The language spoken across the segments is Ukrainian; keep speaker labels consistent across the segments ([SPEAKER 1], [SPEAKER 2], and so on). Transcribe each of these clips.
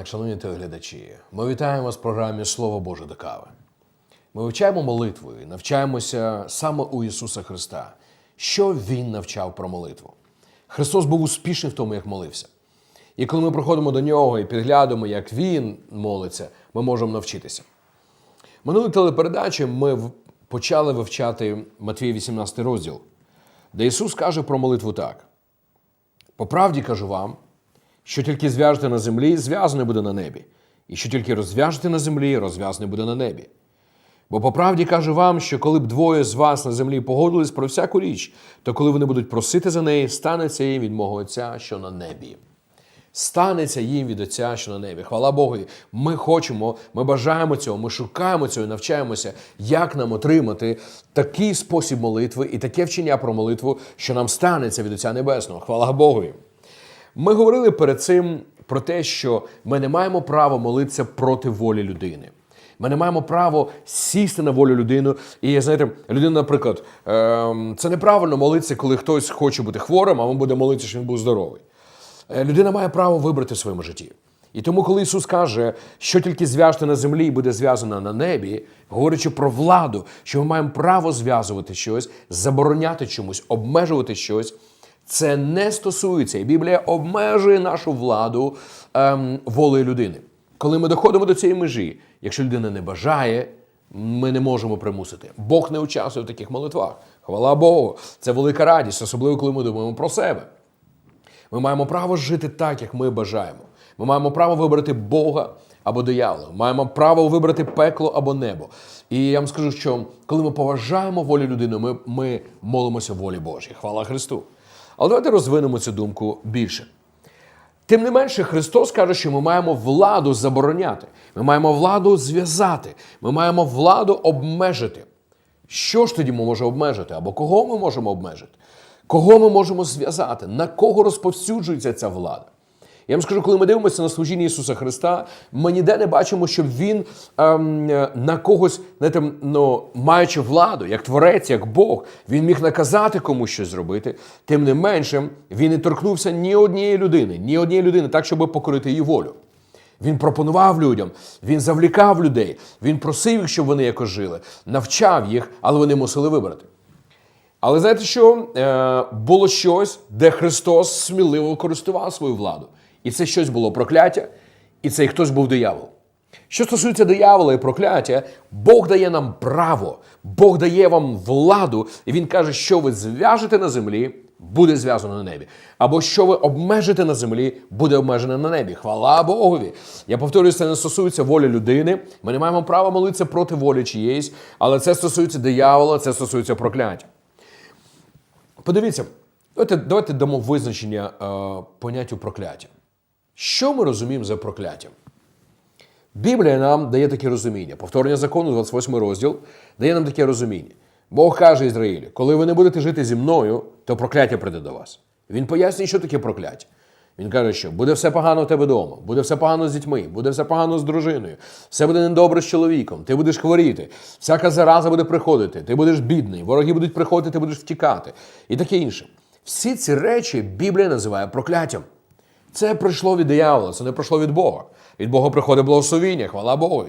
[SPEAKER 1] Ранок, шановні телеглядачі. Ми вітаємо вас в програмі Слово Боже до кави. Ми вивчаємо молитву і навчаємося саме у Ісуса Христа, що Він навчав про молитву. Христос був успішний в тому, як молився. І коли ми приходимо до нього і підглядуємо, як Він молиться, ми можемо навчитися. Минулій телепередачі ми почали вивчати Матвія 18 розділ, де Ісус каже про молитву так: По правді кажу вам, що тільки зв'яжете на землі, зв'язане буде на небі, і що тільки розв'яжете на землі, розв'язане буде на небі. Бо по правді кажу вам, що коли б двоє з вас на землі погодились про всяку річ, то коли вони будуть просити за неї, станеться їм від мого Отця, що на небі. Станеться їм від Отця, що на небі. Хвала Богу. Ми хочемо, ми бажаємо цього, ми шукаємо цього і навчаємося, як нам отримати такий спосіб молитви і таке вчення про молитву, що нам станеться від Отця Небесного. Хвала Богу. Ми говорили перед цим про те, що ми не маємо права молитися проти волі людини. Ми не маємо права сісти на волю людину. І знаєте, людина, наприклад, ем, це неправильно молитися, коли хтось хоче бути хворим, а він буде молитися, щоб він був здоровий. Е, Людина має право вибрати в своєму житті. І тому, коли Ісус каже, що тільки зв'яжете на землі і буде зв'язано на небі, говорячи про владу, що ми маємо право зв'язувати щось, забороняти чомусь, обмежувати щось, це не стосується, і Біблія обмежує нашу владу ем, волею людини. Коли ми доходимо до цієї межі, якщо людина не бажає, ми не можемо примусити. Бог не участвує в таких молитвах. Хвала Богу, це велика радість, особливо коли ми думаємо про себе. Ми маємо право жити так, як ми бажаємо. Ми маємо право вибрати Бога або диявола. Маємо право вибрати пекло або небо. І я вам скажу, що коли ми поважаємо волю людини, ми, ми молимося волі Божій. Хвала Христу. Але давайте розвинемо цю думку більше. Тим не менше, Христос каже, що ми маємо владу забороняти, ми маємо владу зв'язати, ми маємо владу обмежити. Що ж тоді ми можемо обмежити? Або кого ми можемо обмежити? Кого ми можемо зв'язати? На кого розповсюджується ця влада? Я вам скажу, коли ми дивимося на служіння Ісуса Христа, ми ніде не бачимо, щоб Він ем, на когось, знаєте, ну, маючи владу, як творець, як Бог, він міг наказати комусь щось зробити. Тим не менше, він не торкнувся ні однієї людини, ні однієї людини, так, щоб покорити її волю. Він пропонував людям, він завлікав людей, він просив їх, щоб вони якось жили, навчав їх, але вони мусили вибрати. Але знаєте що? Е, було щось, де Христос сміливо користував свою владу. І це щось було прокляття, і цей хтось був диявол. Що стосується диявола і прокляття, Бог дає нам право, Бог дає вам владу, і Він каже, що ви зв'яжете на землі, буде зв'язано на небі. Або що ви обмежите на землі, буде обмежено на небі. Хвала Богові. Я повторюю, це не стосується волі людини. Ми не маємо права молитися проти волі чиєїсь, але це стосується диявола, це стосується прокляття. Подивіться, давайте, давайте дамо визначення е, поняттю прокляття. Що ми розуміємо за прокляттям? Біблія нам дає таке розуміння. Повторення закону, 28 розділ, дає нам таке розуміння. Бог каже Ізраїлі, коли ви не будете жити зі мною, то прокляття прийде до вас. Він пояснює, що таке прокляття. Він каже, що буде все погано у тебе вдома, буде все погано з дітьми, буде все погано з дружиною, все буде недобре з чоловіком, ти будеш хворіти, всяка зараза буде приходити, ти будеш бідний, вороги будуть приходити, ти будеш втікати і таке інше. Всі ці речі Біблія називає прокляттям. Це прийшло від диявола, це не прийшло від Бога. Від Бога приходить благословіння, хвала Богу.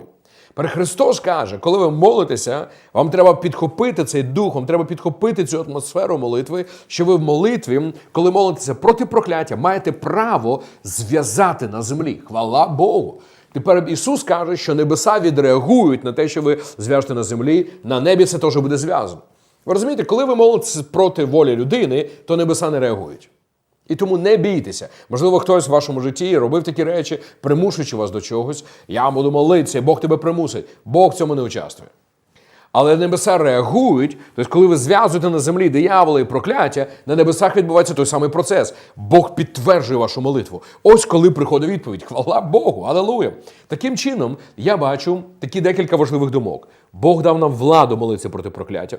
[SPEAKER 1] Пере Христос каже, коли ви молитеся, вам треба підхопити цей дух, вам треба підхопити цю атмосферу молитви, що ви в молитві, коли молитеся проти прокляття, маєте право зв'язати на землі. Хвала Богу. Тепер Ісус каже, що небеса відреагують на те, що ви зв'яжете на землі, на небі це теж буде зв'язано. Ви розумієте, коли ви молитеся проти волі людини, то небеса не реагують. І тому не бійтеся. Можливо, хтось в вашому житті робив такі речі, примушуючи вас до чогось. Я буду молитися, Бог тебе примусить. Бог в цьому не участвує. Але небеса реагують, тобто, коли ви зв'язуєте на землі диявола і прокляття, на небесах відбувається той самий процес. Бог підтверджує вашу молитву. Ось коли приходить відповідь. Хвала Богу, алелуя. Таким чином, я бачу такі декілька важливих думок. Бог дав нам владу молитися проти прокляття.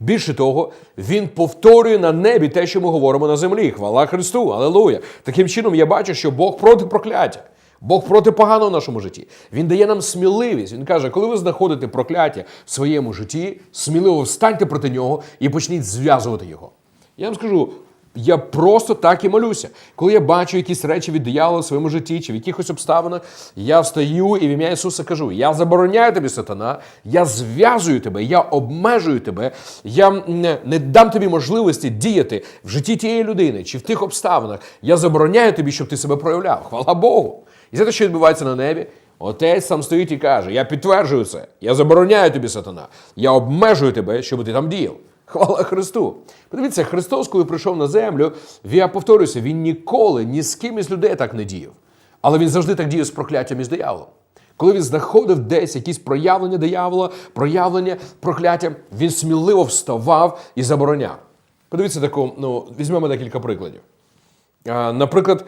[SPEAKER 1] Більше того, він повторює на небі те, що ми говоримо на землі. Хвала Христу, Алелуя. Таким чином, я бачу, що Бог проти прокляття. Бог проти поганого в нашому житті. Він дає нам сміливість. Він каже, коли ви знаходите прокляття в своєму житті, сміливо встаньте проти нього і почніть зв'язувати його. Я вам скажу, Я просто так і молюся. Коли я бачу якісь речі від диявола в своєму житті чи в якихось обставинах, я встаю і в ім'я Ісуса кажу: Я забороняю тобі, сатана, я зв'язую тебе, я обмежую тебе, я не, дам тобі можливості діяти в житті тієї людини чи в тих обставинах. Я забороняю тобі, щоб ти себе проявляв. Хвала Богу. І знаєте, що відбувається на небі? Отець сам стоїть і каже: Я підтверджую це, я забороняю тобі, сатана, я обмежую тебе, щоб ти там діяв. Хвала Христу! Подивіться, Христос, коли прийшов на землю, я повторюся, він ніколи ні з ким із людей так не діяв. Але він завжди так діяв з прокляттям і з дияволом. Коли він знаходив десь якісь проявлення диявола, проявлення прокляття, він сміливо вставав і забороняв. Подивіться таку, ну, візьмемо декілька прикладів. А, Наприклад,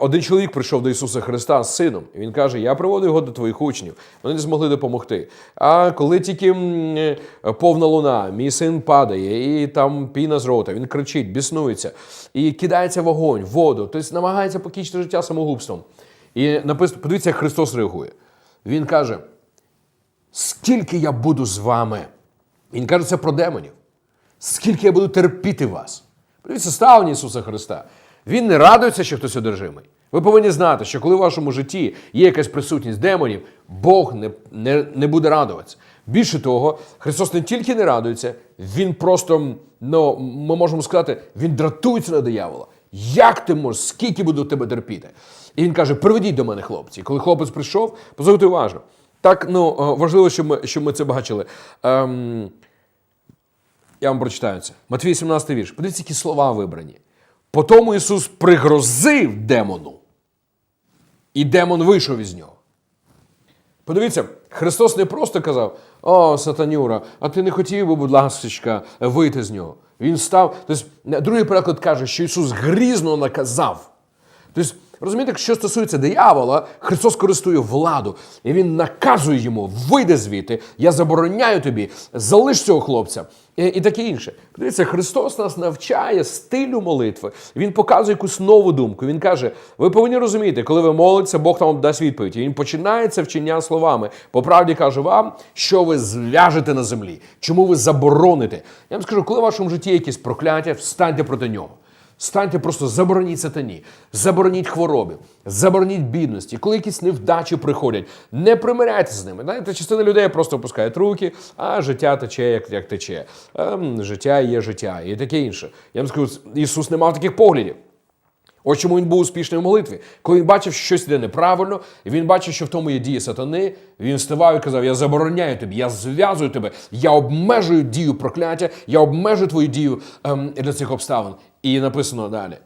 [SPEAKER 1] один чоловік прийшов до Ісуса Христа з сином, і він каже: Я приводив його до твоїх учнів, вони не змогли допомогти. А коли тільки е, повна луна, мій син падає, і там піна з рота, він кричить, біснується, і кидається вогонь, воду, тобто намагається покінчити життя самогубством. І написано, подивіться, як Христос реагує. Він каже: скільки я буду з вами? Він каже це про демонів. Скільки я буду терпіти вас? Подивіться, ставлення Ісуса Христа. Він не радується, що хтось одержимий. Ви повинні знати, що коли в вашому житті є якась присутність демонів, Бог не, не, не буде радуватися. Більше того, Христос не тільки не радується, Він просто, ну, ми можемо сказати, Він дратується на диявола. Як ти можеш, скільки буду тебе терпіти? І він каже: приведіть до мене хлопці. Коли хлопець прийшов, послухайте уважно. Так ну, е, важливо, щоб ми, щоб ми це бачили. Ем, я вам прочитаю це. Матвій 17 вірш. Подивіться, які слова вибрані. Потому Ісус пригрозив демону, і демон вийшов із нього. Подивіться, Христос не просто казав: О, сатанюра, а ти не хотів би, будь ласка, вийти з нього. Він став. Тобто, другий переклад каже, що Ісус грізно наказав. Тобто, розумієте, що стосується диявола, Христос користує владу, і Він наказує йому, вийди звідти, я забороняю тобі, залиш цього хлопця. І, і таке інше. Подивіться, Христос нас навчає стилю молитви. Він показує якусь нову думку. Він каже: ви повинні розуміти, коли ви молитеся, Бог там дасть відповідь. І він починає це вчення словами. По правді кажу вам, що ви зв'яжете на землі. Чому ви забороните? Я вам скажу, коли в вашому житті якісь прокляття, встаньте проти нього. Станьте просто забороніть сатані, забороніть хвороби, забороніть бідності. Коли якісь невдачі приходять, не примиряйтеся з ними. Знаєте, частина людей просто опускають руки, а життя тече, як, як тече. Ем, життя є життя і таке інше. Я вам скажу, Ісус не мав таких поглядів. Ось чому він був успішний в молитві. Коли він бачив, що щось йде неправильно, і він бачив, що в тому є дія сатани, він вставав і казав: Я забороняю тобі, я зв'язую тебе, я обмежую дію прокляття, я обмежую твою дію ем, для цих обставин. І написано далі.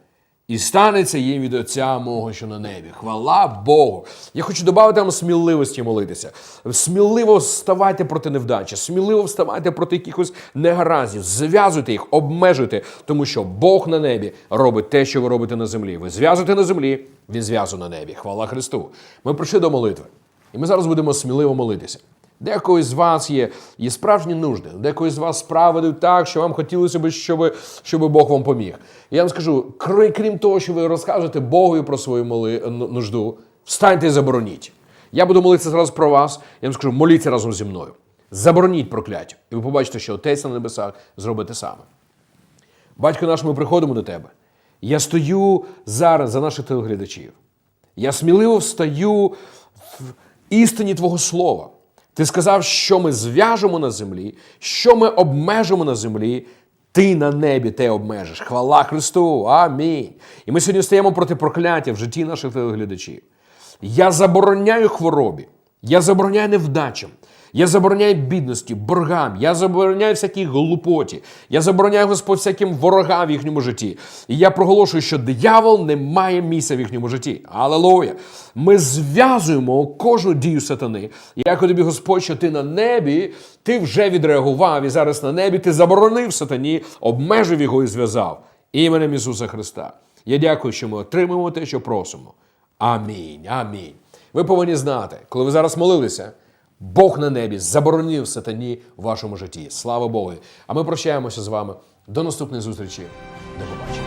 [SPEAKER 1] І станеться їм від Отця мого, що на небі. Хвала Богу. Я хочу додати вам сміливості молитися. Сміливо вставайте проти невдачі, сміливо вставайте проти якихось негараздів, зв'язуйте їх, обмежуйте, тому що Бог на небі робить те, що ви робите на землі. Ви зв'язуєте на землі, він зв'язує на небі. Хвала Христу. Ми прийшли до молитви. І ми зараз будемо сміливо молитися. Декої з вас є, є справжні нужди, декої з вас справи так, що вам хотілося б, щоб, щоб Бог вам поміг. Я вам скажу, крім того, що ви розкажете Богові про свою моли, ну- нужду, встаньте і забороніть. Я буду молитися зараз про вас, я вам скажу, моліться разом зі мною. Забороніть прокляття. І ви побачите, що Отець на небесах зробить те саме. Батько наш, ми приходимо до тебе. Я стою зараз за наших телеглядачів. Я сміливо встаю в істині Твого Слова. Ти сказав, що ми зв'яжемо на землі, що ми обмежимо на землі, ти на небі те обмежиш. Хвала Христу! Амінь. І ми сьогодні стаємо проти прокляття в житті наших телеглядачів. Я забороняю хворобі, я забороняю невдачам, я забороняю бідності, боргам, я забороняю всякій глупоті, я забороняю Господь всяким ворогам в їхньому житті. І я проголошую, що диявол не має місця в їхньому житті. Алелуя! Ми зв'язуємо кожну дію сатани. Я тобі, Господь, що ти на небі, ти вже відреагував, і зараз на небі ти заборонив сатані, обмежив його і зв'язав. Іменем Ісуса Христа. Я дякую, що ми отримуємо те, що просимо. Амінь. Амінь. Ви повинні знати, коли ви зараз молилися, Бог на небі заборонив сатані в вашому житті. Слава Богу! А ми прощаємося з вами. До наступної зустрічі. До побачення.